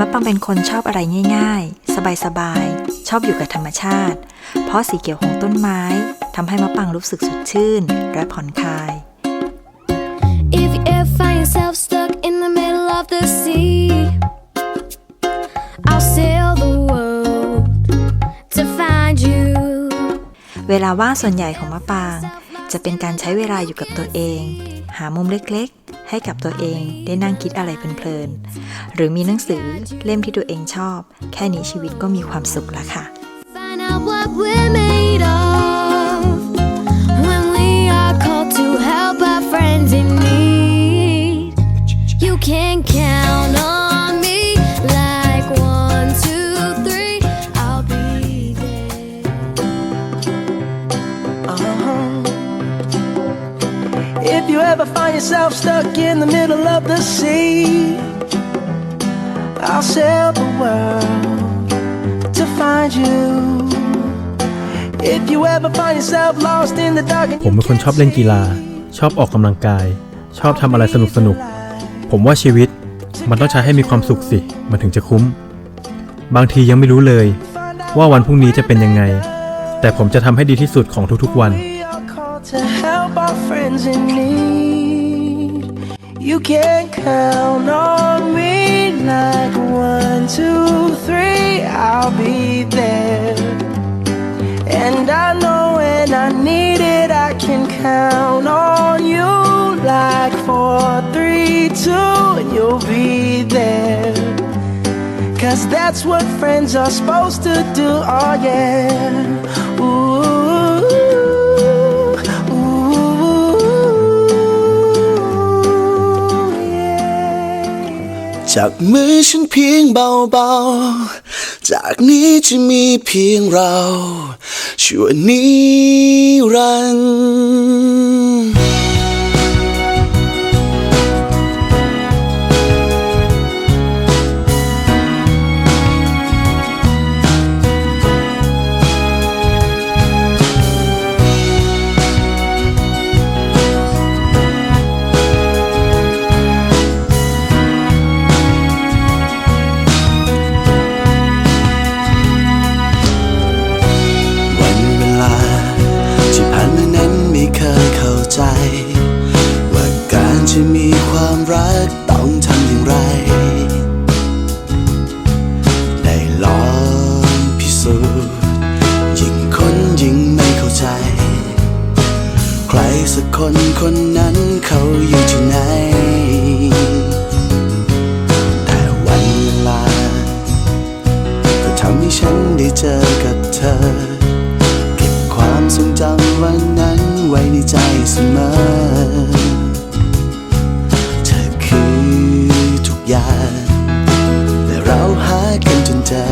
มะปังเป็นคนชอบอะไรง่ายๆ สบายๆ ชอบอยู่กับธรรมชาติ เพราะสีเขียวของต้นไม้ทำให้มะปังรู้สึกสดชื่น และผ่อนคลาย If you ever find yourself stuck in the middle of the sea, I'll sail the world to find you. เวลาว่างส่วนใหญ่ของมะปาง จะเป็นการใช้เวลาอยู่กับตัวเอง หามุมเล็กๆ ให้กับตัวเองได้นั่งคิดอะไรเพลินๆ หรือมีหนังสือเล่มที่ตัวเองชอบ แค่นี้ชีวิตก็มีความสุขแล้วค่ะ ever find yourself stuck in the middle of the sea, I'll sail the world to find you. If you ever find yourself lost in the dark and ผมเป็นคนชอบเล่นกีฬา ชอบออกกำลังกาย ชอบทำอะไรสนุกสนุกๆผมว่าชีวิตมันต้องใช้ให้มีความสุขสิ มันถึงจะคุ้ม บางทียังไม่รู้เลย ว่าวันพรุ่งนี้จะเป็นยังไง แต่ผมจะทำให้ดีที่สุดของทุกๆวัน we are called to help our friends in need. You can count on me like one, two, three. I'll be there. And I know when I need it, I can count on you like four, three, two, and you'll be there. Cause that's what friends are supposed to do, oh yeah. Ooh, จากมือฉันเพียงเบาๆ จากนี้จะมีเพียงเรา ชั่วนิรันดร์ คนคนนั้นเขาอยู่ที่ไหน แต่วันเวลา ก็ทำให้ฉันได้เจอกับเธอ เก็บความทรงจำวันนั้นไว้ในใจเสมอ เธอคือทุกอย่างและเราหากันจนเจอ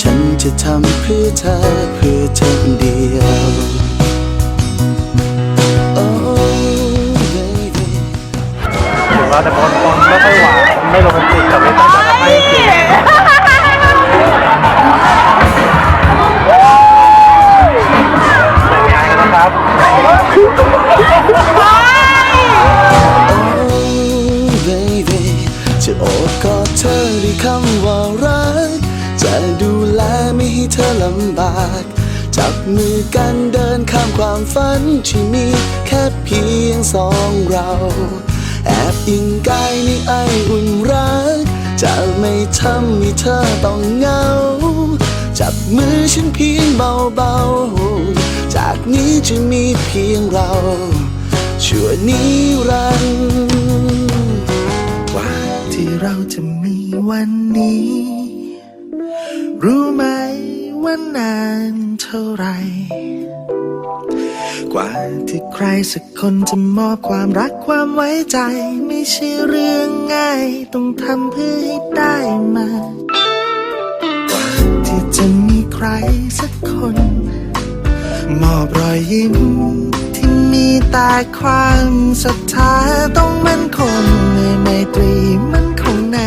ฉันจะทำเพื่อเธอเพื่อเธอคนเดียว ไม่ค่อยหวาน ไม่โรแมนติกแต่ไม่ต้องจะทำให้จริงเป็นไงนะครับ baby จะโอบกอดเธอด้วยคำว่ารัก จะดูแลไม่ให้เธอลำบาก จับมือกันเดินข้ามความฝันที่มีแค่เพียงสองเรา อิงกายในไออุ่นรัก จะไม่ทำให้เธอต้องเหงา จับมือฉันเพียงเบาๆ จากนี้จะมีเพียงเราชั่วนิรันดร์กว่าที่เราจะมีวันนี้ รู้ไหมว่านานเท่าไหร กว่าที่ใครสักคนจะมอบความรักความไว้ใจ ไม่ใช่เรื่องง่าย ต้องทำเพื่อให้ได้มากว่าที่จะมีใครสักคน มอบรอยยิ้ม ที่มีแต่ความศรัทธาต้องมั่นคงในไมตรีมั่นคงใน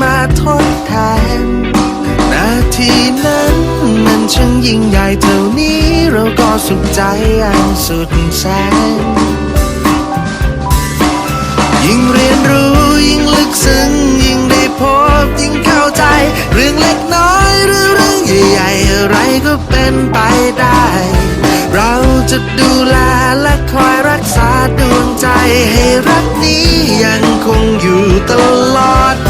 ม่มีอะไรจะมาทดแทนนานช่างยิ่งใหญ่เท่านี้เราก็สุขใจอันสุดแสน ยิ่งเรียนรู้ยิ่งลึกซึ้งยิ่งได้พบยิ่งเข้าใจ เรื่องเล็กน้อยหรือเรื่องใหญ่ๆอะไรก็เป็นไปได้ เราจะดูแลและคอยรักษาดวงใจให้รักนี้ยังคงอยู่ตลอด